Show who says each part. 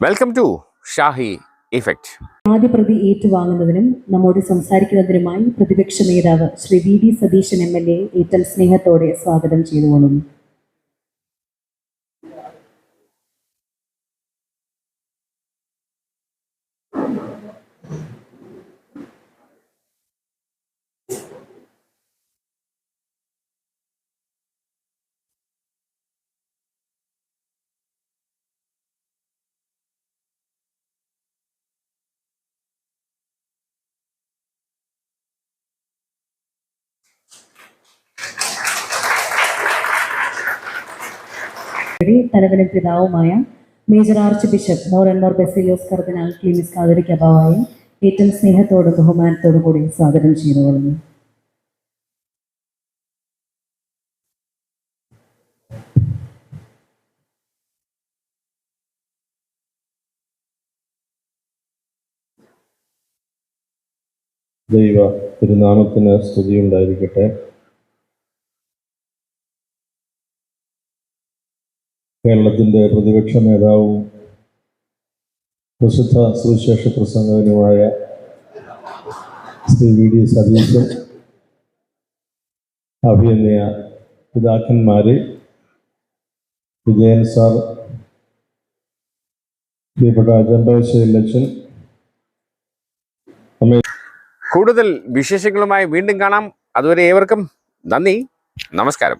Speaker 1: Welcome to Shahi effect
Speaker 2: ആദ്യ പ്രതി ഏറ്റുവാങ്ങുന്നതിനും നമ്മോട് സംസാരിക്കുന്നതിനുമായി പ്രതിപക്ഷ നേതാവ് Shri V D Satheesan M L A ഏറ്റൽ സ്നേഹത്തോടെ സ്വാഗതം ചെയ്തുകൊള്ളുന്നു. ഇവിടെ തലവനും പിതാവുമായ മേജർ ആർച്ച് ബിഷപ്പ് മോർ ആൻഡ് മോർ ബെസിലിയോസ് കർദിനാൾ ക്ലീമിസ് കാതരിക്ക് അഭാവായും ഏറ്റവും സ്നേഹത്തോടും ബഹുമാനത്തോടും കൂടി സ്വാഗതം ചെയ്തുകൊള്ളുന്നു
Speaker 3: ദൈവ തിരുനാമത്തിന് സ്തുതിയുണ്ടായിരിക്കട്ടെ. കേരളത്തിന്റെ പ്രതിപക്ഷ നേതാവും പ്രസിദ്ധ സുവിശേഷ പ്രസംഗകനുമായ ശ്രീ വി ഡി സതീശൻ അഭിനയ പിതാക്കന്മാരെ വിജയൻ സാർ പ്രിയപ്പെട്ട ചന്ദ്രശേലച്ചൻ
Speaker 1: കൂടുതൽ വിശേഷങ്ങളുമായി വീണ്ടും കാണാം. അതുവരെ ഏവർക്കും നന്ദി. നമസ്കാരം.